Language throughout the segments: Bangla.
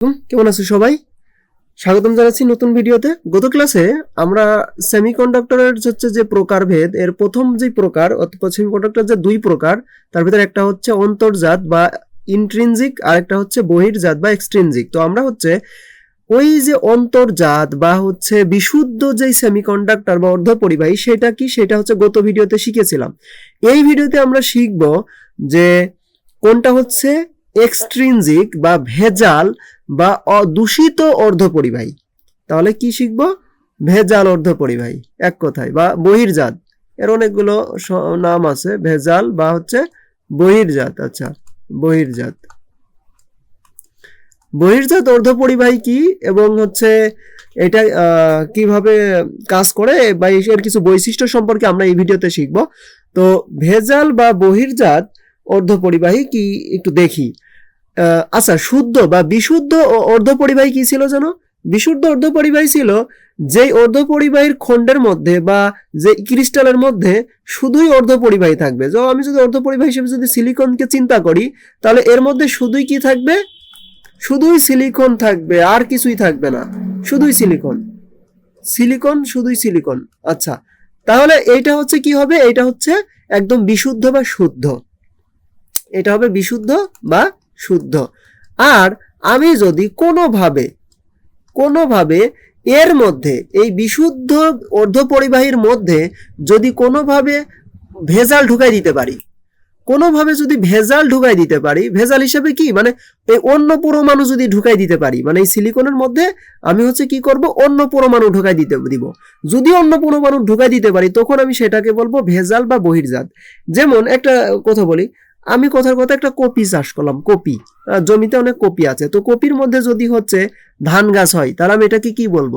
কেমন আছো সবাই? স্বাগতম জানাচ্ছি নতুন ভিডিওতে। গত ক্লাসে আমরা সেমিকন্ডাক্টরের হচ্ছে যে প্রকারভেদ এর প্রথম যে প্রকার অথবা সেমিকন্ডাক্টর যে দুই প্রকার, তার ভিতরে একটা হচ্ছে অন্তর্জাত বা ইন্ট্রিনজিক আর একটা হচ্ছে বহির্জাত বা এক্সট্রিনজিক তো আমরা হচ্ছে ওই যে অন্তর্জাত বা হচ্ছে বিশুদ্ধ যে সেমিকন্ডাক্টর বা অর্ধ পরিবাহী সেটা কি? সেটা হচ্ছে গত ভিডিওতে শিখেছিলাম। এই ভিডিওতে আমরা শিখব যে কোনটা হচ্ছে এক্সট্রিনজিক বা ভেজাল বা অদূষিত অর্ধপরিবাহী। তাহলে কি শিখব? ভেজাল অর্ধপরিবাহী, এক কথায়, বা বহির্জাত। এর অনেকগুলো নাম আছে, ভেজাল বা হচ্ছে বহির্জাত। আচ্ছা বহির্জাত। বহির্জাত অর্ধপরিবাহী কি? এবং হচ্ছে এটা কীভাবে কাজ করে? বা এর কিছু বৈশিষ্ট্য সম্পর্কে আমরা এই ভিডিওতে শিখব। তো ভেজাল বা বহির্জাত অর্ধপরিবাহী কি একটু দেখি। আচ্ছা শুদ্ধ বা বিশুদ্ধ অর্ধপরিবাহী কি ছিল জানো বিশুদ্ধ অর্ধপরিবাহী ছিল যেই অর্ধপরিবাহীর খণ্ডের মধ্যে বা যে ক্রিস্টালের মধ্যে শুধুই অর্ধপরিবাহী থাকবে। তো আমি যদি অর্ধপরিবাহী হিসেবে যদি সিলিকনকে চিন্তা করি, তাহলে এর মধ্যে শুধুই কি থাকবে? শুধুই সিলিকন থাকবে, আর কিছুই থাকবে না। শুধুই সিলিকন। সিলিকন, শুধুই সিলিকন। আচ্ছা তাহলে এইটা হচ্ছে কি হবে? এইটা হচ্ছে একদম বিশুদ্ধ বা শুদ্ধ। এটা হবে বিশুদ্ধ বা শুদ্ধ। আর আমি যদি কোনোভাবে কোনোভাবে এর মধ্যে, এই বিশুদ্ধ অর্ধপরিবাহীর মধ্যে যদি কোনোভাবে ভেজাল ঢুকাই দিতে পারি, কোনোভাবে যদি ভেজাল ঢুকাই দিতে পারি, ভেজাল হিসেবে কি? মানে এই অন্য পরমাণু যদি ঢুকাই দিতে পারি মানে এই সিলিকনের মধ্যে আমি হচ্ছে কি করব? অন্য পরমাণু ঢুকাই দিতে দিব। যদি অন্য পরমাণু ঢুকাই দিতে পারি, তখন আমি সেটাকে বলব ভেজাল বা বহির্জাত। যেমন একটা কথা বলি আমি কথার কথা একটা কপি চাষ করলাম, কপি। জমিতে অনেক কপি আছে। তো কপির মধ্যে যদি হচ্ছে ধান গাছ হয়, তাহলে আমি এটাকে কি বলব?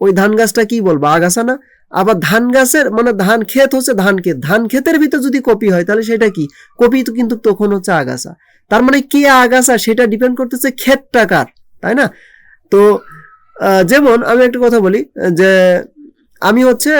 ওই ধান গাছটা কি বলব? আগাছা না? আবার ধান গাছের মানে ধান ক্ষেত হচ্ছে ধান ক্ষেত। ধান ক্ষেতের ভিতর যদি কপি হয়, তাহলে সেটা কি? কপি তো কিন্তু তখন হচ্ছে আগাছা। তার মানে কে আগাছা? সেটা ডিপেন্ড করতেছে ক্ষেতটা কার, তাই না? তো যেমন আমি একটা কথা বলি, যে আমি হচ্ছে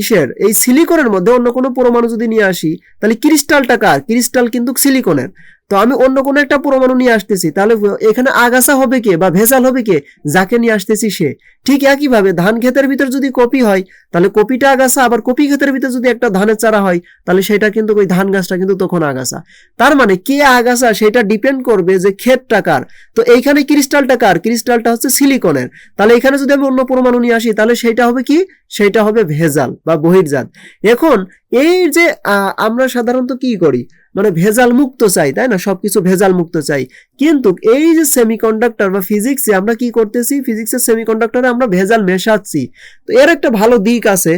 ইসের, এই সিলিকনের মধ্যে অন্য কোনো পরমাণু যদি নিয়ে আসি, তাহলে ক্রিস্টালটা কার? ক্রিস্টাল কিন্তু সিলিকনের। তো আমি অন্য কোনো একটা পরমাণু নিয়ে আসতেছি। তাহলে এখানে আগাছা হবে কে বা ভেজাল হবে কে? যাকে নিয়ে আসতেছি সে। ঠিক একইভাবে ধান ক্ষেতের ভিতর যদি কপি হয়, তাহলে কপিটা আগাছা, আবার কপি ক্ষেতের ভিতর যদি একটা ধানের চারা হয়, তাহলে সেটা কিন্তু ওই ধান গাছটা কিন্তু তখন আগাছা। তার মানে কে আগাছা সেটা ডিপেন্ড করবে যে ক্ষেতটা কার। তো এইখানে ক্রিস্টালটা কার? ক্রিস্টালটা হচ্ছে সিলিকনের। তাহলে এখানে যদি আমি অন্য পরমাণু নিয়ে আসি, তাহলে সেটা হবে কি? সেটা হবে ভেজাল বা বহির্জাত। এখন এই যে আমরা সাধারণত কি করি? মানে ভেজাল মুক্ত চাই, তাই না? সবকিছু ভেজাল মুক্ত চাই। কিন্তু এই যে সেমিকন্ডাক্টর বা ফিজিক্সে আমরা কি করতেছি? ফিজিক্সের সেমিকন্ডাক্টরে আমরা ভেজাল মেশাচ্ছি। তো এর একটা ভালো দিক আছে,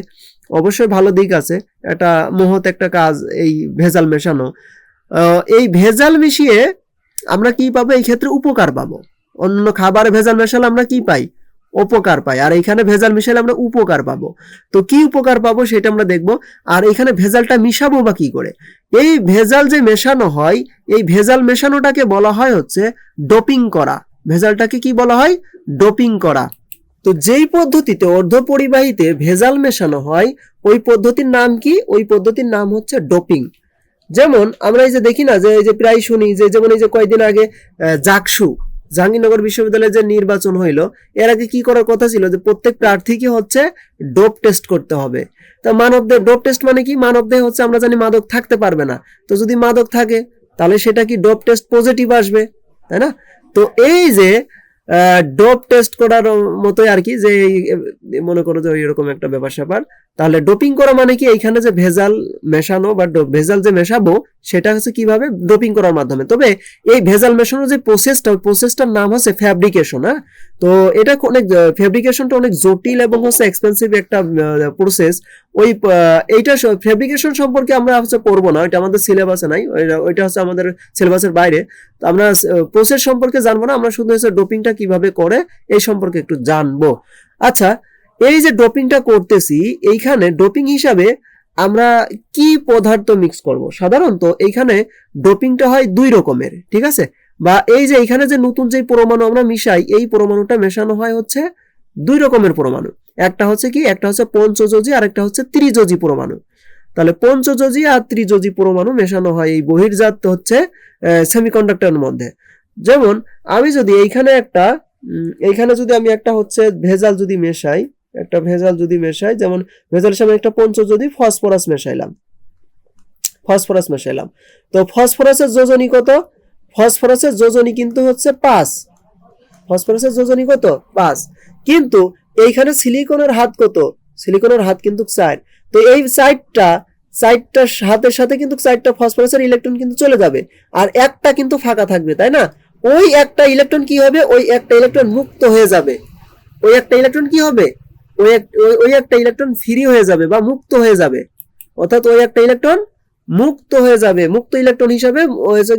অবশ্যই ভালো দিক আছে। একটা মহৎ একটা কাজ, এই ভেজাল মেশানো। এই ভেজাল মিশিয়ে আমরা কি পাবো? এই ক্ষেত্রে উপকার পাবো। অন্য খাবারে ভেজাল মেশালে আমরা কি পাই? উপকার পাই আর এখানে ভেজাল মিশালে আমরা উপকার পাবো। তো কি উপকার পাবো সেটা আমরা দেখব। আর এখানে ভেজালটা মিশাবো বা কি করে? এই ভেজাল যে মেশানো হয়, এই ভেজাল মেশানোটাকে বলা হয় হচ্ছে ডোপিং করা। ভেজালটাকে কি বলা হয়? ডোপিং করা। তো যেই পদ্ধতিতে অর্ধপরিবাহীতে ভেজাল মেশানো হয়, ওই পদ্ধতির নাম কি? ওই পদ্ধতির নাম হচ্ছে ডোপিং। যেমন আমরা এই যে দেখি না যে, এই যে প্রায় শুনি যে, যেমন এই যে কয়েকদিন আগে জাকসু। জাহাঙ্গীরনগর বিশ্ববিদ্যালয়ে যে নির্বাচন হইল, এর আগে কি করার কথা ছিল? যে প্রত্যেক প্রার্থীকে হচ্ছে ডোপ টেস্ট করতে হবে। তা মানবদেহ ডোপ টেস্ট মানে কি? মানবদেহ হচ্ছে আমরা জানি মাদক থাকতে পারবে না। তো যদি মাদক থাকে, তাহলে সেটা কি ডোপ টেস্ট পজিটিভ আসবে? তাই না? তো এই যে ডোপ টেস্ট করার মতোই আর কি, যে মনে করো যে এরকম একটা ব্যাপার স্যাপার। তাহলে ডোপিং করা মানে কি? এইখানে যে ভেজাল মেশানো বা ভেজাল যে মেশাবো, সেটা হচ্ছে কীভাবে ডোপিং করার মাধ্যমে। তবে এই ভেজাল মেশানোর যে প্রসেসটা প্রসেসটার নাম হচ্ছে ফ্যাব্রিকেশন হ্যাঁ? তো এটা অনেক ফ্যাব্রিকেশনটা অনেক জটিল এবং হচ্ছে এক্সপেন্সিভ একটা প্রসেস ওই এইটা ফেব্রিকেশন সম্পর্কে আমরা হচ্ছে পড়ব না, ওইটা আমাদের সিলেবাসে নাই, ওইটা- হচ্ছে আমাদের সিলেবাসের বাইরে। তো আমরা প্রসেস সম্পর্কে জানব না, আমরা শুধু হচ্ছে ডোপিংটা কীভাবে করে, এই সম্পর্কে একটু জানব। আচ্ছা এই যে ডোপিংটা করতেছি, এইখানে ডোপিং হিসাবে আমরা কি পদার্থ মিক্স করব? সাধারণত এইখানে ডোপিংটা হয় দুই রকমের, ঠিক আছে? বা এই যে এইখানে যে নতুন যে পরমাণু আমরা মিশাই, এই পরমাণুটা মেশানো হয় হচ্ছে দুই রকমের পরমাণু। একটা হচ্ছে কি, একটা হচ্ছে পঞ্চযোজী আর একটা হচ্ছে ত্রিযোজী পরমাণু। তাহলে পঞ্চযোজী আর ত্রিযোজী পরমাণু মেশানো হয় এই বহির্জাত হচ্ছে সেমিকন্ডাক্টরের মধ্যে। যেমন, আমি যদি এইখানে একটা এইখানে যদি আমি একটা হচ্ছে ভেজাল যদি মেশাই, একটা ভেজাল যদি মেশাই, যেমন ভেজালের সামনে একটা পঞ্চ যদি ফসফরাস মেশাইলাম। ফসফরাস মেশাইলাম। তো ফসফরাসের যোজনী কত? ফসফরাসের যোজনী কিন্তু হচ্ছে পাঁচ। ফসফরাসের যোজনী কত? পাঁচ। কিন্তু এইখানে সিলিকনের হাত কত? সিলিকনের হাত কিন্তু চার তো এই চারটা চারটা হাতের সাথে কিন্তু চারটা ফসফরাসের ইলেকট্রন কিন্তু চলে যাবে। আর একটা কিন্তু ফাঁকা থাকবে, তাই না? ওই একটা ইলেকট্রন কি হবে? ওই একটা ইলেকট্রন মুক্ত হয়ে যাবে। ওই একটা ইলেকট্রন কি হবে? ওই ওই- একটা ইলেকট্রন ফ্রি হয়ে যাবে বা মুক্ত হয়ে যাবে। অর্থাৎ ওই একটা ইলেকট্রন মুক্ত হয়ে যাবে। মুক্ত ইলেকট্রন হিসাবে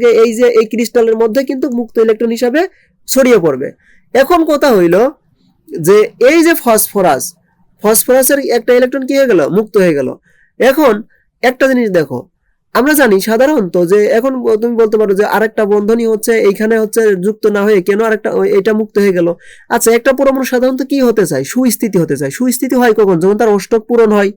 এই যে এই ক্রিস্টালের মধ্যে কিন্তু মুক্ত ইলেকট্রন হিসাবে ছড়িয়ে পড়বে। এখন কথা হইল যে এই যে ফসফরাস, ফসফরাসের একটা ইলেকট্রন কি হয়ে গেল? মুক্ত হয়ে গেল। এখন একটা জিনিস দেখো, আমরা জানি সাধারণত যে এখন তুমি বলতে পারো যে আরেকটা বন্ধনই হচ্ছে, এইখানে হচ্ছে যুক্ত না হয়ে কেন আরেকটা এটা মুক্ত হয়ে গেল। আচ্ছা একটা পরমাণু সাধারণত কি হতে চায়? সুস্থিতি হতে চায়। সুস্থিতি হয় কখন? যখন তার অষ্টক পূরণ হয়।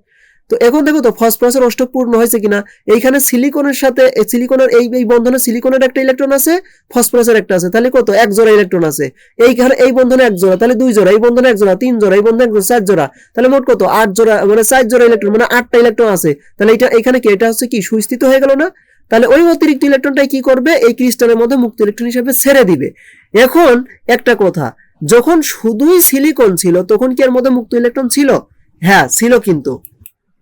তো এখন দেখো তো ফসফরাসের অষ্টক পূর্ণ হয়েছে কিনা? এইখানে সিলিকনের সাথে সিলিকনের এই এই বন্ধনে সিলিকনের একটা ইলেকট্রন আছে ফসফরাসের একটা আছে। তাহলে কত? এক জোড়া ইলেকট্রন আছে। এইখানে এই বন্ধনে এক জোড়া, তাহলে দুই জোড়া, এই বন্ধনে এক জোড়া, তিন জোড়া, এই বন্ধনে এক জোড়া, চার জোড়া। তাহলে মোট কত? আট জোড়া মানে চার জোড়া ইলেকট্রন মানে আটটা ইলেকট্রন আছে। তাহলে এটা এখানে কি? এটা হচ্ছে কি? সুস্থিত হয়ে গেল না? তাহলে ওই অতিরিক্ত ইলেকট্রনটাই কি করবে? এই ক্রিস্টালের মধ্যে মুক্ত ইলেকট্রন হিসেবে ছেড়ে দিবে। এখন একটা কথা, যখন শুধুই সিলিকন ছিল, তখন কি এর মধ্যে মুক্ত ইলেকট্রন ছিল? হ্যাঁ ছিল কিন্তু।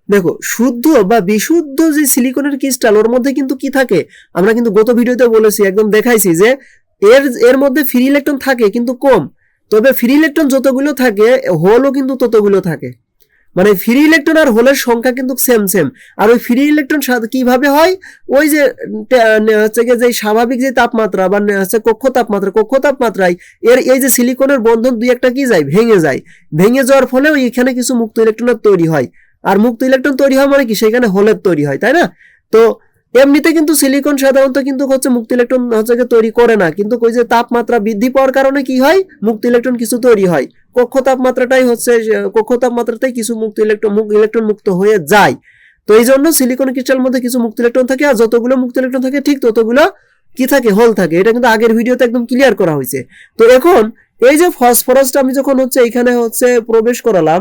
দেখো, শুদ্ধ বা বিশুদ্ধ যে সিলিকনের ক্রিস্টাল ওর মধ্যে কিন্তু কি থাকে? আমরা কিন্তু গত ভিডিওতে বলেছি, একদম দেখাইছি যে এর এর মধ্যে ফ্রি ইলেকট্রন থাকে কিন্তু কম। তবে ফ্রি ইলেকট্রন যতগুলো থাকে হোলও কিন্তু ততগুলো থাকে। মানে ফ্রি ইলেকট্রন আর হোলের সংখ্যা কিন্তু সেম সেম আর ওই ফ্রি ইলেকট্রন কীভাবে হয়? ওই যে হচ্ছে গিয়ে যে স্বাভাবিক যে তাপমাত্রা বা হচ্ছে কক্ষ তাপমাত্রা, কক্ষ তাপমাত্রায় এর, এই যে সিলিকনের বন্ধন দুই একটা কি যায়? ভেঙে যায়। ভেঙে যাওয়ার ফলে এখানে কিছু মুক্ত ইলেকট্রনের তৈরি হয়। আর মুক্ত ইলেকট্রন তৈরি হয় মানে কি? সেখানে হোলের তৈরি হয়, তাই না? তো এমনিতে কিন্তু সিলিকন সাধারণত কিন্তু হচ্ছে মুক্ত ইলেকট্রন হচ্ছে তৈরি করে না। কিন্তু ওই যে তাপমাত্রা বৃদ্ধি পাওয়ার কারণে কি হয়? মুক্ত ইলেকট্রন কিছু তৈরি হয়। কক্ষ তাপমাত্রাটাই হচ্ছে কক্ষ তাপমাত্রাতেই কিছু মুক্ত ইলেকট্রন ইলেকট্রন মুক্ত হয়ে যায়। তো এই জন্য সিলিকন ক্রিস্টালের মধ্যে কিছু মুক্ত ইলেকট্রন থাকে আর যতগুলো মুক্ত ইলেকট্রন থাকে, ঠিক ততগুলো কি থাকে? হোল থাকে। এটা কিন্তু আগের ভিডিওতে একদম ক্লিয়ার করা হয়েছে। তো এখন এই যে ফসফরাসটা আমি যখন হচ্ছে এখানে হচ্ছে প্রবেশ করালাম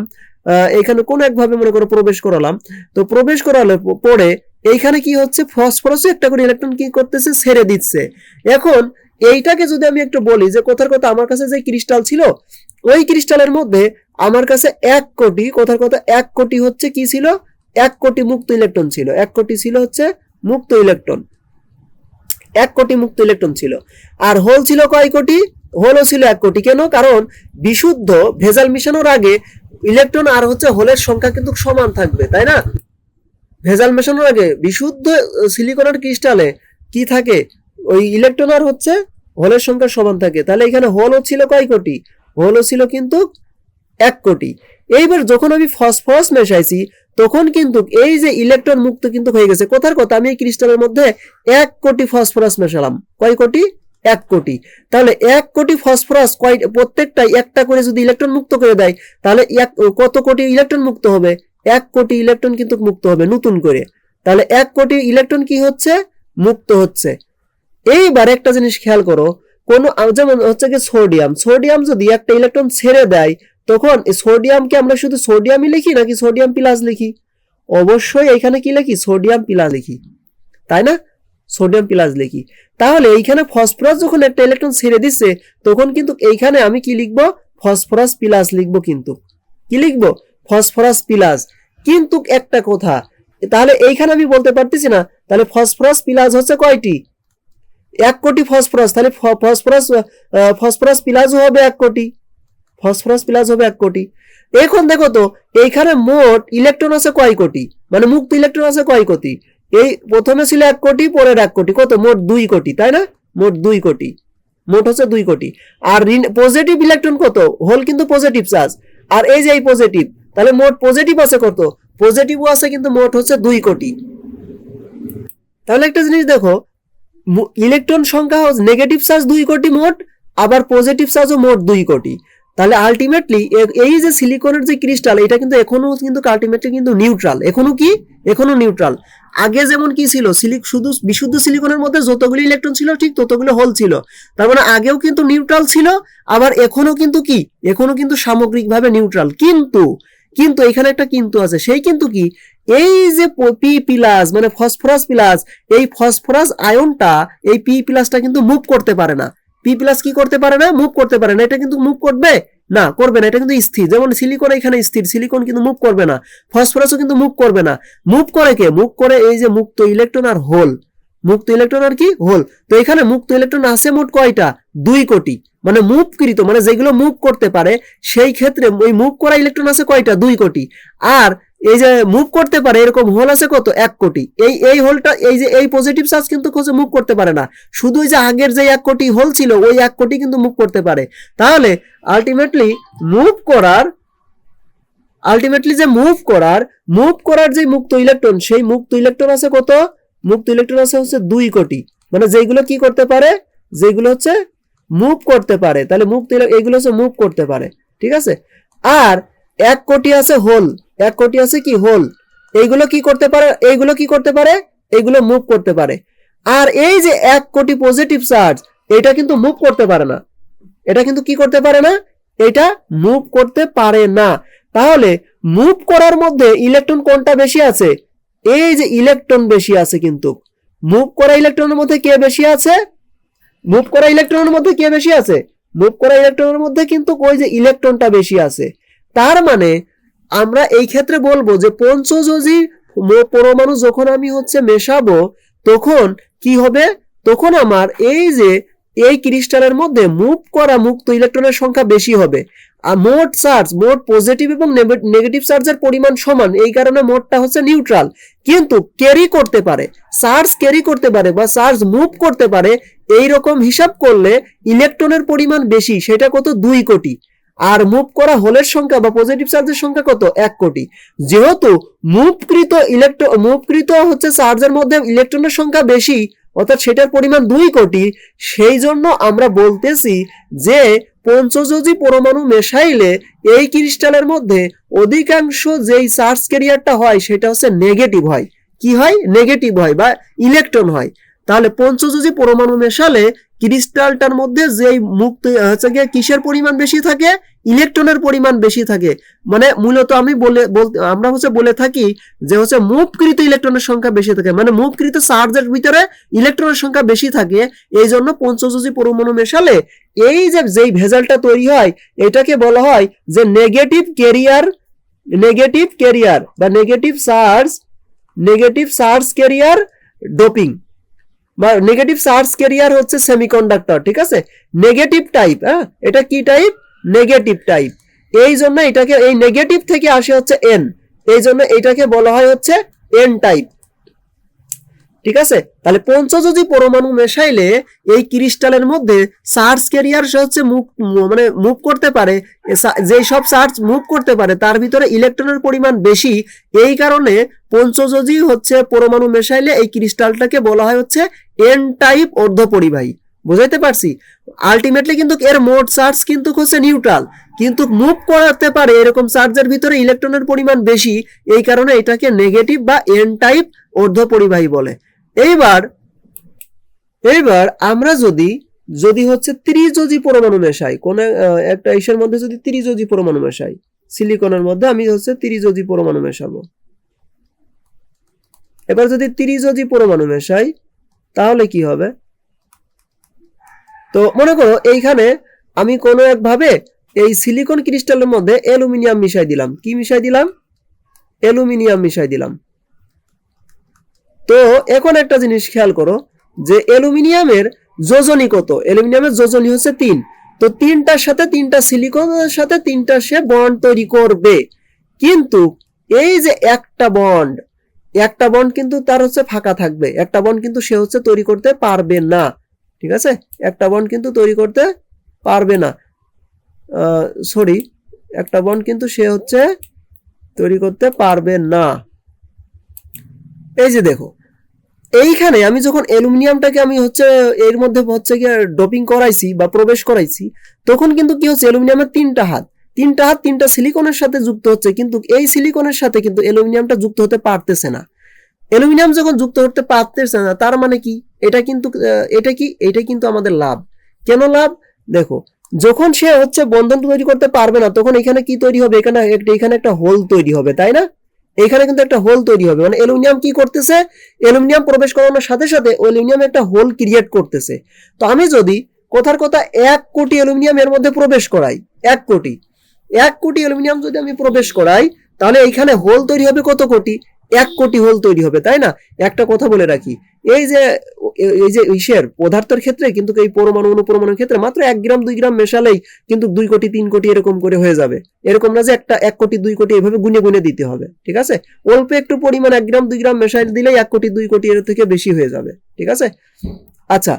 এখানে কোন একভাবে মনে করো প্রবেশ করালাম। তো প্রবেশ করালে পরে এইখানে কি হচ্ছে? ফসফরাসে একটা করে ইলেকট্রন কি করতেছে? ছেড়ে দিচ্ছে। এখন এইটাকে যদি আমি একটু বলি যে কথার কথা আমার কাছে যে ক্রিস্টাল ছিল, ওই ক্রিস্টালের মধ্যে আমার কাছে এক কোটি, কথার কথা এক কোটি হচ্ছে কি ছিল? এক কোটি মুক্ত ইলেকট্রন ছিল। এক কোটি ছিল হচ্ছে মুক্ত ইলেকট্রন এক কোটি মুক্ত ইলেকট্রন ছিল। আর হোল ছিল কয় কোটি? হোলও ছিল এক কোটি। কেন? কারণ বিশুদ্ধ ভেজাল মিশানোর আগে ইলেকট্রন আর হচ্ছে হোলের সংখ্যা কিন্তু সমান থাকবে, তাই না? ভেজাল মেশানোর আগে বিশুদ্ধ সিলিকনের ক্রিস্টালে কি থাকে? ওই ইলেকট্রন আর হচ্ছে হোলের সংখ্যা সমান থাকে। তাহলে এখানে হোলও ছিল কয় কোটি? হোলও ছিল কিন্তু এক কোটি। এইবার যখন আমি ফসফরাস মেশাইছি, তখন কিন্তু এই যে ইলেকট্রন মুক্ত কিন্তু হয়ে গেছে। কথার কথা, আমি এই ক্রিস্টালের মধ্যে এক কোটি ফসফরাস মেশালাম। কয় কোটি? এক কোটি। তাহলে এক কোটি ফসফরাস কয় প্রত্যেকটাই একটা করে যদি ইলেকট্রন মুক্ত করে দেয়, তাহলে এক কত কোটি ইলেকট্রন মুক্ত হবে? এক কোটি ইলেকট্রন কিন্তু মুক্ত হবে নতুন করে। তাহলে এক কোটি ইলেকট্রন কি হচ্ছে? মুক্ত হচ্ছে। এইবার একটা জিনিস খেয়াল করো, কোন যেমন হচ্ছে কি সোডিয়াম। সোডিয়াম যদি একটা ইলেকট্রন ছেড়ে দেয়, তখন সোডিয়ামকে আমরা শুধু সোডিয়ামই লিখি নাকি সোডিয়াম প্লাস লিখি? অবশ্যই এখানে কি লিখি? সোডিয়াম প্লাস লিখি। তাই না? সোডিয়াম প্লাস লিখি। তাহলে এইখানে ফসফরাস যখন একটা ইলেকট্রন ছেড়ে দিচ্ছে তখন কিন্তু এইখানে আমি কি লিখব? ফসফরাস প্লাস লিখব কিন্তু। কি লিখব? Phosphorus plus. কিন্তু একটা কথা, তাহলে এইখানে আমি বলতে পারতেছি না, তাহলে ফসফরাস প্লাস হচ্ছে কয়টি? এক কোটি ফসফরাস, তাহলে ফসফরাস ফসফরাস প্লাসও হবে এক কোটি। ফসফরাস প্লাস হবে এক কোটি। এখন দেখো তো, এইখানে মোট ইলেকট্রন আছে কয় কোটি? মানে মুক্ত ইলেকট্রন আছে কয় কোটি? এই প্রথমে ছিল এক কোটি, পরের এক কোটি। কত? মোট দুই কোটি, তাই না? মোট দুই কোটি। মোট হচ্ছে দুই কোটি। আর পজিটিভ ইলেকট্রন কত? হোল কিন্তু পজিটিভ চার্জ আর এই যে এই পজিটিভ তাহলে মোট পজিটিভ আছে কত? পজিটিভও আছে কিন্তু মোট হচ্ছে দুই কোটি। তাহলে একটা জিনিস দেখো ইলেকট্রন সংখ্যা নেগেটিভ চার্জ দুই কোটি মোট, আবার পজিটিভ চার্জও মোট দুই কোটি। তাহলে আলটিমেটলি এই যে সিলিকনের যে ক্রিস্টাল এটা কিন্তু এখনও কিন্তু আলটিমেটলি কিন্তু নিউট্রাল এখনও কি? এখনও নিউট্রাল আগে যেমন কি ছিল সিলিক শুধু বিশুদ্ধ সিলিকনের মধ্যে যতগুলি ইলেকট্রন ছিল, ঠিক ততগুলো হোল ছিল। তার মানে আগেও কিন্তু নিউট্রাল ছিল, আবার এখনও কিন্তু কি? এখনও কিন্তু সামগ্রিকভাবে নিউট্রাল কিন্তু কিন্তু এখানে একটা কিন্তু আছে। সেই কিন্তু কি? এই যে পি প্লাস মানে ফসফরাস প্লাস এই ফসফরাস আয়নটা এই পি প্লাসটা কিন্তু মুভ করতে পারে না। পি প্লাস কি করতে পারে না? মুভ করতে পারে না। এটা কিন্তু মুভ করবে? না করবে না। এটা কিন্তু স্থির। যেমন সিলিকন এখানে স্থির। সিলিকন কিন্তু মুভ করবে না। ফসফরাসও কিন্তু মুভ করবে না। মুভ করে কে? মুভ করে এই যে মুক্ত ইলেকট্রন আর হোল মুক্ত ইলেকট্রন আর কি? হোল তো এখানে মুক্ত ইলেকট্রন আছে মোট কয়টা? দুই কোটি। মানে মুভকৃত মানে যেগুলো মুভ করতে পারে, সেই ক্ষেত্রে ওই মুভ করা ইলেকট্রন আছে কয়টা? দুই কোটি। আর এই যে মুভ করতে পারে, এরকম হোল আছে কত? এক কোটি। এই এই হোলটা এই যে, এই পজিটিভ চার্জ কিন্তু হচ্ছে মুভ করতে পারে না। শুধু যে আগের যে এক কোটি হোল ছিল, ওই এক কোটি কিন্তু মুভ করতে পারে। তাহলে আলটিমেটলি মুভ করার আলটিমেটলি যে মুভ করার মুভ করার যে মুক্ত ইলেকট্রন সেই মুক্ত ইলেকট্রন আছে কত? মুক্ত ইলেকট্রন আছে হচ্ছে দুই কোটি। মানে যেগুলো কি করতে পারে? যেগুলো হচ্ছে মুভ করতে পারে। তাহলে মুক্ত এইগুলো হচ্ছে মুভ করতে পারে। ঠিক আছে? আর এক কোটি আছে হোল। এক কোটি আছে কি হোল? এইগুলো কি করতে পারে? এইগুলো কি করতে পারে? এইগুলো মুভ করতে পারে। আর এই যে এক কোটি পজিটিভ চার্জ এটা কিন্তু মুভ করতে পারে না। এটা কিন্তু কি করতে পারে না? এটা মুভ করতে পারে না। তাহলে মুভ করার মধ্যে ইলেকট্রন কোনটা বেশি আছে? এই যে ইলেকট্রন বেশি আছে কিন্তু। মুভ করা ইলেকট্রনের মধ্যে কে বেশি আছে? মুভ করা ইলেকট্রনের মধ্যে কে বেশি আছে? মুভ করা ইলেকট্রনের মধ্যে কিন্তু ওই যে ইলেকট্রনটা বেশি আছে। তার মানে আমরা এই ক্ষেত্রে বলব যে পঞ্চযোজী পরমাণু যখন আমি হচ্ছে মেশাবো, তখন কি হবে? তখন আমার এই যে এই ক্রিস্টালের মধ্যে মুভ করা মুক্ত ইলেকট্রনের সংখ্যা বেশি হবে। আর মোট চার্জ, মোট পজিটিভ এবং নেগেটিভ চার্জের পরিমাণ সমান, এই কারণে মোটটা হচ্ছে নিউট্রাল কিন্তু ক্যারি করতে পারে, চার্জ ক্যারি করতে পারে বা চার্জ মুভ করতে পারে এই রকম হিসাব করলে ইলেকট্রনের পরিমাণ বেশি, সেটা কত? দুই কোটি। আর মুভ করা হোলের সংখ্যা বা পজিটিভ চার্জের সংখ্যা কত? এক কোটি। যেহেতু মুভকৃত ইলেকট্রন মুভকৃত হচ্ছে চার্জের মধ্যে ইলেকট্রনের সংখ্যা বেশি, অর্থাৎ সেটার পরিমাণ দুই কোটি, সেই জন্য আমরা বলতেছি যে পঞ্চযোজি পরমাণু মেশাইলে এই ক্রিস্টালের মধ্যে অধিকাংশ যেই চার্জ ক্যারিয়ারটা হয়, সেটা হচ্ছে নেগেটিভ হয়। কি হয়? নেগেটিভ হয় বা ইলেকট্রন হয়। তাহলে পঞ্চযোজি পরমাণু মেশালে ক্রিস্টালটার মধ্যে যেই মুক্ত, হচ্ছে গিয়ে কিসের পরিমাণ বেশি থাকে? ইলেকট্রনের পরিমাণ বেশি থাকে। মানে মূলত আমি বলে বলতে আমরা হচ্ছে বলে থাকি যে হচ্ছে মুভকৃত ইলেকট্রনের সংখ্যা বেশি থাকে। মানে মুভকৃত চার্জের ভিতরে ইলেকট্রনের সংখ্যা বেশি থাকে, এই জন্য পঞ্চযোজী পরমাণু মেশালে এই যে, যেই ভেজালটা তৈরি হয়, এটাকে বলা হয় যে নেগেটিভ ক্যারিয়ার নেগেটিভ ক্যারিয়ার বা negative charge negative charge carrier doping বা নেগেটিভ চার্জ ক্যারিয়ার হচ্ছে সেমিকন্ডাক্টর ঠিক আছে? নেগেটিভ টাইপ হ্যাঁ? এটা কি টাইপ নেগেটিভ টাইপ এই জন্য এটাকে, এই নেগেটিভ থেকে আসে হচ্ছে এন এই জন্য এটাকে বলা হয় হচ্ছে এন টাইপ ঠিক আছে? তাহলে পঞ্চযোজী পরমাণু মেশাইলে এই ক্রিস্টালের মধ্যে চার্জ ক্যারিয়ার হচ্ছে মুভ মানে মুভ করতে পারে। যে সব চার্জ মুভ করতে পারে, তার ভিতরে ইলেকট্রনের পরিমাণ বেশি। এই কারণে পঞ্চযোজি হচ্ছে পরমাণু মেশাইলে এই ক্রিস্টালটাকে বলা হয় হচ্ছে এন টাইপ অর্ধপরিবাহী। বুঝাইতে পারছি? আলটিমেটলি কিন্তু এর মোট চার্জ কিন্তু হচ্ছে নিউট্রাল। কিন্তু মুভ করাতে পারে এরকম চার্জের ভিতরে ইলেকট্রনের পরিমাণ বেশি, এই কারণে এটাকে নেগেটিভ বা এন টাইপ অর্ধপরিবাহী বলে। এইবার এইবার আমরা যদি যদি হচ্ছে ত্রিযোজী পরমাণু মেশাই, কোন একটা ইসের মধ্যে যদি ত্রিযোজী পরমাণু মেশাই, সিলিকনের মধ্যে আমি হচ্ছে ত্রিযোজী পরমাণু মেশাবো। এবার যদি ত্রিযোজী পরমাণু মেশাই, তাহলে কি হবে? তো মনে করো এইখানে আমি কোনো একভাবে এই সিলিকন ক্রিস্টালের মধ্যে অ্যালুমিনিয়াম মিশাই দিলাম। কি মিশাই দিলাম? অ্যালুমিনিয়াম মিশাই দিলাম। তো এখন একটা জিনিস খেয়াল করো যে অ্যালুমিনিয়ামের যোজনী কত? অ্যালুমিনিয়ামের যোজনী হচ্ছে তিন। তো তিনটার সাথে তিনটা সিলিকনের সাথে তিনটা সে বন্ড তৈরি করবে। কিন্তু এই যে একটা বন্ড একটা বন্ড কিন্তু তার হচ্ছে ফাঁকা থাকবে। একটা বন্ড কিন্তু সে হচ্ছে তৈরি করতে পারবে না। ঠিক আছে? একটা বন্ড কিন্তু তৈরি করতে পারবে না। সরি একটা বন্ড কিন্তু সে হচ্ছে তৈরি করতে পারবে না। এই যে দেখো, এইখানে আমি যখন অ্যালুমিনিয়ামটাকে আমি হচ্ছে, এর মধ্যে হচ্ছে গিয়ে ডোপিং করাইছি বা প্রবেশ করাইছি, তখন কিন্তু কি হচ্ছে, অ্যালুমিনিয়ামের তিনটা হাত তিনটা হাত তিনটা সিলিকনের সাথে যুক্ত হচ্ছে, কিন্তু এই সিলিকনের সাথে কিন্তু অ্যালুমিনিয়ামটা যুক্ত হতে পারতেছে না। অ্যালুমিনিয়াম যখন যুক্ত করতে পারতেছে না, তার মানে কি? এটা কিন্তু, এটা কি? এটা কিন্তু আমাদের লাভ। কেন লাভ? দেখো, যখন সে হচ্ছে বন্ধন তৈরি করতে পারবে না, তখন এখানে কি তৈরি হবে? এখানে এখানে একটা হোল তৈরি হবে, তাই না? এখানে কিন্তু একটা হোল তৈরি হবে। মানে অ্যালুমিনিয়াম কি করতেছে? অ্যালুমিনিয়াম প্রবেশ করানোর সাথে সাথে অ্যালুমিনিয়াম একটা হোল ক্রিয়েট করতেছে। তো আমি যদি কথার কথা এক কোটি অ্যালুমিনিয়াম এর মধ্যে প্রবেশ করাই, এক কোটি এক কোটি অ্যালুমিনিয়াম যদি আমি প্রবেশ করাই, তাহলে এইখানে হোল তৈরি হবে কত কোটি? এক কোটি হোল তৈরি হবে, তাই না? একটা কথা বলে রাখি, এই যে এই যে ইসের পদার্থের ক্ষেত্রে কিন্তু এই পরমাণু অনুপরমাণুর ক্ষেত্রে মাত্র এক গ্রাম, দুই গ্রাম মেশালেই কিন্তু দুই কোটি, তিন কোটি এরকম করে হয়ে যাবে। এরকম না যে একটা, এক কোটি, দুই কোটি এভাবে গুনে গুনে দিতে হবে, ঠিক আছে? অল্প একটু পরিমাণ এক গ্রাম, দুই গ্রাম মেশাই দিলেই এক কোটি, দুই কোটি এর থেকে বেশি হয়ে যাবে, ঠিক আছে? আচ্ছা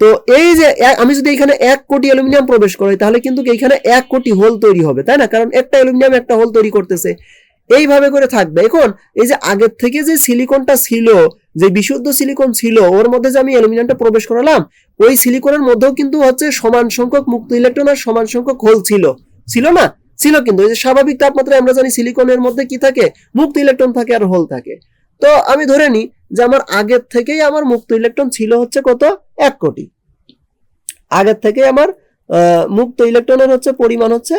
তো এই যে আমি যদি এখানে এক কোটি অ্যালুমিনিয়াম প্রবেশ করাই, তাহলে কিন্তু এখানে এক কোটি হোল তৈরি হবে, তাই না? কারণ একটা অ্যালুমিনিয়াম একটা হোল তৈরি করতেছে। এইভাবে করে থাকবে। এখন এই যে আগের থেকে যে সিলিকনটা ছিল, যে বিশুদ্ধ সিলিকন ছিল, ওর মধ্যে যে আমি অ্যালুমিনিয়ামটা প্রবেশ করালাম, ওই সিলিকনের মধ্যেও কিন্তু হচ্ছে সমান সংখ্যক মুক্ত ইলেকট্রন আর সমান সংখ্যক হোল ছিল। ছিল না? ছিল কিন্তু। এই যে স্বাভাবিক তাপমাত্রায় আমরা জানি সিলিকনের মধ্যে কি থাকে? মুক্ত ইলেকট্রন থাকে আর হোল থাকে। তো আমি ধরে নিই যে আমার আগের থেকেই আমার মুক্ত ইলেকট্রন ছিল হচ্ছে কত? এক কোটি। আগের থেকে আমার মুক্ত ইলেকট্রনের হচ্ছে পরিমাণ হচ্ছে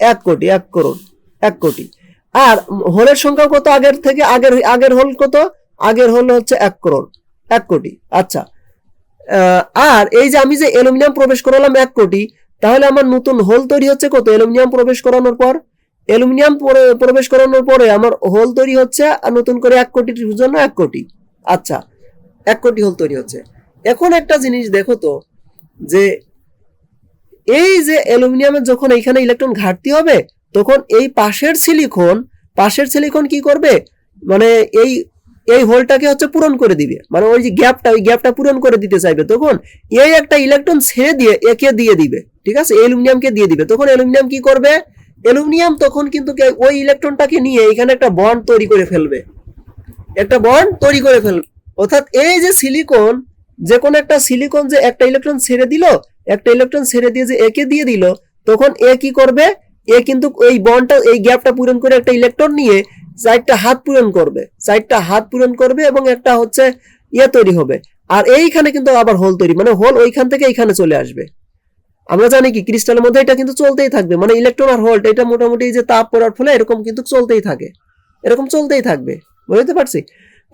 এক কোটি, এক করোড় এক কোটি। আর হোলের সংখ্যা কত আগের থেকে? আগের আগের হোল কত? আগের হোল হচ্ছে এক করোড় এক কোটি। আচ্ছা। আর এই যে আমি যে অ্যালুমিনিয়াম প্রবেশ করালাম এক কোটি, তাহলে আমার নতুন হোল তৈরি হচ্ছে কত? অ্যালুমিনিয়াম প্রবেশ করানোর পর? অ্যালুমিনিয়াম পরে- প্রবেশ করানোর পরে আমার হোল তৈরি হচ্ছে আর নতুন করে এক কোটির জন্য এক কোটি। আচ্ছা। এক কোটি হোল তৈরি হচ্ছে। এখন একটা জিনিস দেখো তো, যে এই যে অ্যালুমিনিয়ামের যখন এইখানে ইলেকট্রন ঘাটতি হবে তখন এই পাশের সিলিকন পাশের সিলিকন কি করবে? মানে এই এই হোলটাকে হচ্ছে পূরণ করে দিবে। মানে ওই যে গ্যাপটা ওই গ্যাপটা পূরণ করে দিতে চাইবে। তখন এই একটা ইলেকট্রন ছেড়ে দিয়ে একে দিয়ে দিবে। ঠিক আছে? অ্যালুমিনিয়ামকে দিয়ে দিবে। তখন অ্যালুমিনিয়াম কি করবে? অ্যালুমিনিয়াম তখন কিন্তু ওই ইলেকট্রনটাকে নিয়ে এখানে একটা বন্ড তৈরি করে ফেলবে। একটা বন্ড তৈরি করে ফেলবে। অর্থাৎ এই যে সিলিকন যে কোনো একটা সিলিকন যে একটা ইলেকট্রন ছেড়ে দিল, একটা ইলেকট্রন ছেড়ে দিয়ে যে একে দিয়ে দিল, তখন এ কি করবে? এ কিন্তু এই বন্ডটা এই গ্যাপটা পূরণ করে একটা ইলেকট্রন নিয়ে চারটা হাত পূরণ করবে। চারটা হাত পূরণ করবে এবং একটা হচ্ছে ইয়ে তৈরি হবে। আর এইখানে কিন্তু আবার হোল তৈরি মানে হোল ওইখান থেকে এইখানে চলে আসবে। আমরা জানি কি ক্রিস্টালের মধ্যে এটা কিন্তু চলতেই থাকবে মানে ইলেকট্রন আর হোল্ট এটা মোটামুটি যে তাপ পড়ার ফলে এরকম কিন্তু চলতেই থাকে। এরকম চলতেই থাকবে, বুঝতে পারছি?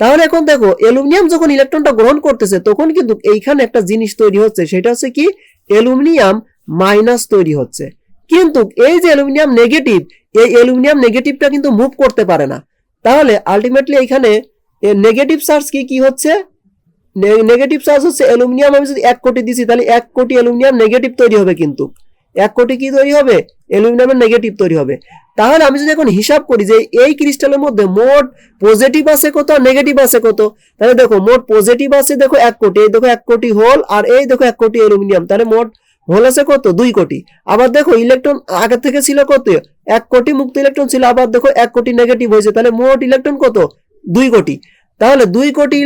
তাহলে এখন দেখো, অ্যালুমিনিয়াম যখন ইলেকট্রনটা গ্রহণ করতেছে, তখন কিন্তু এইখানে একটা জিনিস তৈরি হচ্ছে, সেটা হচ্ছে কি? অ্যালুমিনিয়াম মাইনাস তৈরি হচ্ছে। কিন্তু এই যে অ্যালুমিনিয়াম নেগেটিভ, এই অ্যালুমিনিয়াম নেগেটিভটা কিন্তু মুভ করতে পারে না। তাহলে আলটিমেটলি এখানে নেগেটিভ চার্জ কি কি হচ্ছে? নেগেটিভ চার্জ হচ্ছে অ্যালুমিনিয়াম, আমি যদি এক কোটি দিছি, তাহলে এক কোটি অ্যালুমিনিয়াম নেগেটিভ তৈরি হবে কিন্তু। এক কোটি কি তৈরি হবে? অ্যালুমিনিয়ামের নেগেটিভ তৈরি হবে। তাহলে আমি যদি এখন হিসাব করি যে এই ক্রিস্টালের মধ্যে মোট পজিটিভ আছে কত নেগেটিভ আছে কত, তাহলে দেখো মোট পজিটিভ আছে, দেখো এক কোটি, এই দেখো এক কোটি হোল, আর এই দেখো এক কোটি অ্যালুমিনিয়াম, তাহলে মোট হোল আছে কত? দুই কোটি। আবার দেখো ইলেকট্রন আগে থেকে ছিল কত? এক কোটি মুক্ত ইলেকট্রন ছিল, আবার দেখো এক কোটি নেগেটিভ হয়েছে। তাহলে মোট ইলেকট্রন কত? দুই কোটি। তাহলে দুই কোটি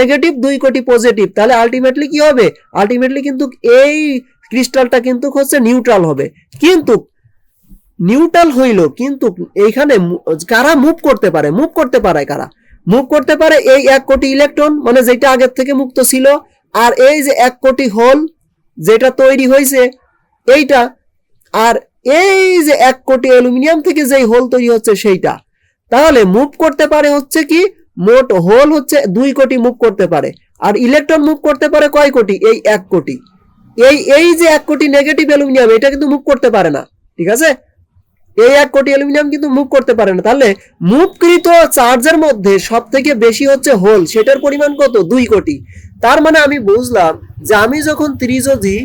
নেগেটিভ দুই কোটি পজিটিভ তাহলে আলটিমেটলি কি হবে? আলটিমেটলি কিন্তু এই ক্রিস্টালটা কিন্তু হচ্ছে নিউট্রাল হবে। কিন্তু নিউট্রাল হইল কিন্তু এইখানে কারা মুভ করতে পারে? মুভ করতে পারে কারা? মুভ করতে পারে এই এক কোটি ইলেকট্রন মানে যেটা আগের থেকে মুক্ত ছিল। আর এই যে এক কোটি হোল যেটা তৈরি হয়েছে, এইটা। আর এই যে এক কোটি অ্যালুমিনিয়াম থেকে যেই হোল তৈরি হচ্ছে সেইটা। তাহলে মুভ করতে পারে হচ্ছে কি, মোট হোল হচ্ছে দুই কোটি মুভ করতে পারে। আর ইলেকট্রন মুভ করতে পারে কয় কোটি? এই এক কোটি। এই এই যে এক কোটি নেগেটিভ অ্যালুমিনিয়াম, এটা কিন্তু মুভ করতে পারে না। ঠিক আছে? এই এক কোটি অ্যালুমিনিয়াম কিন্তু মুভ করতে পারে না। তাহলে মুভকৃত চার্জের মধ্যে সব থেকে বেশি হচ্ছে হোল। সেটার পরিমাণ কত? দুই কোটি। তার মানে আমি বুঝলাম যে আমি যখন ত্রিযোজি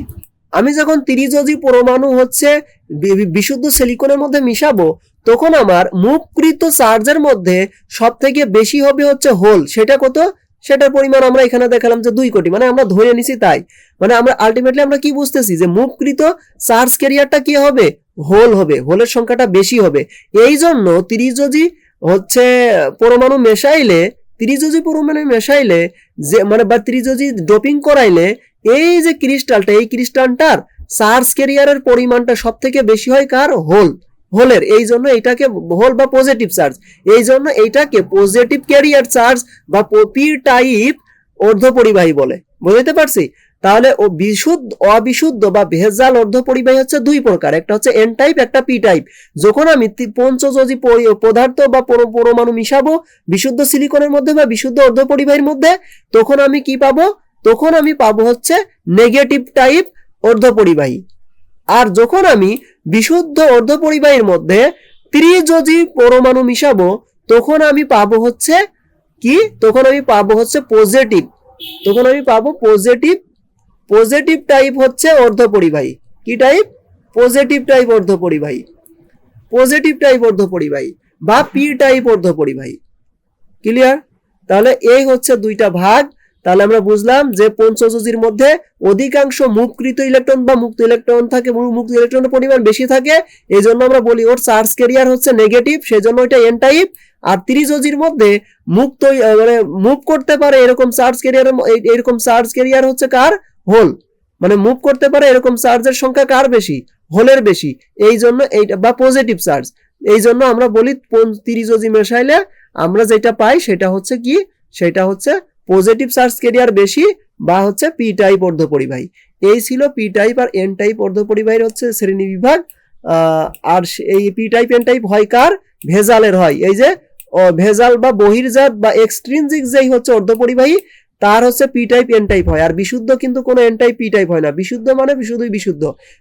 আমি যখন ত্রিযোজি পরমাণু হচ্ছে বিশুদ্ধ সিলিকনের মধ্যে মিশাবো, তখন আমার মুখকৃত চার্জের মধ্যে সব থেকে বেশি হবে হচ্ছে হোল। সেটা কত? সেটার পরিমাণ আমরা এখানে দেখালাম যে দুই কোটি। মানে আমরা ধরে নিছি তাই। মানে আমরা আলটিমেটলি আমরা কি বুঝতেছি যে মুখকৃত চার্জ ক্যারিয়ারটা কি হবে? হোল হবে। হোলের সংখ্যাটা বেশি হবে। এই জন্য ত্রিযোজি হচ্ছে পরমাণু মেশাইলে ত্রিযোজি পরিমাণে মেশাইলে যে মানে বা ত্রিজজি ডোপিং করাইলে এই যে ক্রিস্টালটা, এই ক্রিস্টালটার চার্জ ক্যারিয়ারের পরিমাণটা সব থেকে বেশি হয় কার? হোল, হোলের। এই জন্য এটাকে হোল বা পজিটিভ চার্জ এই জন্য এইটাকে পজিটিভ ক্যারিয়ার চার্জ বা পপি টাইপ অর্ধপরিবাহী বলে। বুঝতে পারছি? তাহলে ও বিশুদ্ধ, অবিশুদ্ধ বা ভেজাল অর্ধপরিবাহী হচ্ছে দুই প্রকার। একটা হচ্ছে এন টাইপ একটা পি টাইপ যখন আমি পঞ্চযোজী পদার্থ বা পরমাণু মিশাবো বিশুদ্ধ সিলিকনের মধ্যে বা বিশুদ্ধ অর্ধপরিবাহীর মধ্যে, তখন আমি কি পাবো? তখন আমি পাবো হচ্ছে নেগেটিভ টাইপ অর্ধপরিবাহী আর যখন আমি বিশুদ্ধ অর্ধপরিবাহীর মধ্যে ত্রিযোজী পরমাণু মিশাবো, তখন আমি পাবো হচ্ছে কি? তখন আমি পাবো হচ্ছে পজিটিভ তখন আমি পাবো পজিটিভ পজিটিভ টাইপ হচ্ছে অর্ধপরিবাহী। কি টাইপ পজিটিভ টাইপ অর্ধপরিবাহী। পজিটিভ টাইপ অর্ধপরিবাহী বা পি টাইপ অর্ধপরিবাহী। ক্লিয়ার তাহলে এই হচ্ছে দুইটা ভাগ। তাহলে আমরা বুঝলাম যে পঞ্চযোজির মধ্যে অধিকাংশ মুক্তকৃত ইলেকট্রন বা মুক্ত ইলেকট্রন থাকে মুক্ত ইলেকট্রনের পরিমাণ বেশি থাকে। এই জন্য আমরা বলি ওর চার্জ ক্যারিয়ার হচ্ছে নেগেটিভ সেজন্য ওইটা এন টাইপ আর ত্রিযোজির মধ্যে মুক্ত মানে মুভ করতে পারে এরকম চার্জ ক্যারিয়ার এরকম চার্জ ক্যারিয়ার হচ্ছে কার? হোল। মানে মুভ করতে পারে এরকম চার্জের সংখ্যা কার বেশি? হোলের বেশি। এই জন্য এইটা, বা পজিটিভ চার্জ এই জন্য আমরা বলি ত্রিযোজি মেশাইলে আমরা যেটা পাই সেটা হচ্ছে কি? সেটা হচ্ছে পজিটিভ চার্জ ক্যারিয়ার বেশি বা হচ্ছে পি টাইপ অর্ধপরিবাহী। এই ছিল পি টাইপ আর এন টাইপ অর্ধপরিবাহীর হচ্ছে শ্রেণি বিভাগ। আর এই পি টাইপ এন টাইপ হয় কার? ভেজালের হয়। এই যে ভেজাল বা বহির্জাত বা এক্সট্রিনজিক যেই হচ্ছে অর্ধপরিবাহী তার হচ্ছে পি টাইপ এন টাইপ হয়। আর বিশুদ্ধ কিন্তু কোনো এন টাইপ পি টাইপ হয় না। বিশুদ্ধ মানে শুধুই বিশুদ্ধ।